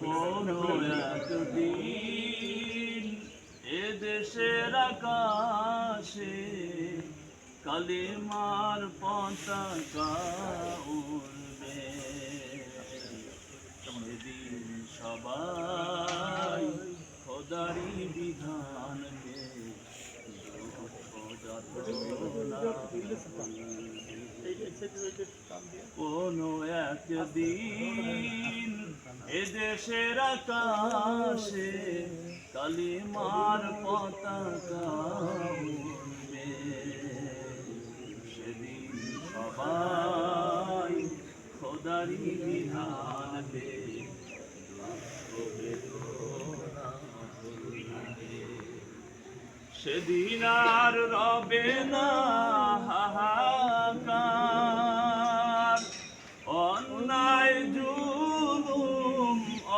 কোনো একদিন এ দেশের আকাশে কালিমার পতাকা উড়বে। সেদিন সবাই খোদারি বিধান কোনো একদিন এদেশের আকাশে কালিমার পতাকা উড়বে সেদিন সবাই খোদারি বিধান সেদিন আর রবে না।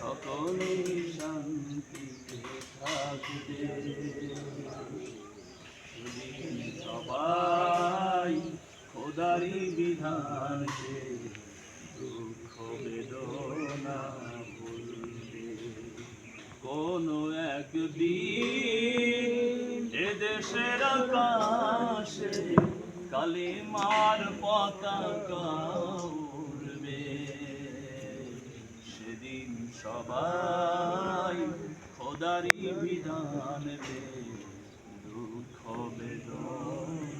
সকলেই শান্তিতে সবাই খোদারি বিধানকে দুঃখ বেদনা ভুলবে। কোনো একদিন এদেশের আকাশে কালিমার পতাকা সেদিন সবাই খোদারি বিধান দুঃখ বেদনা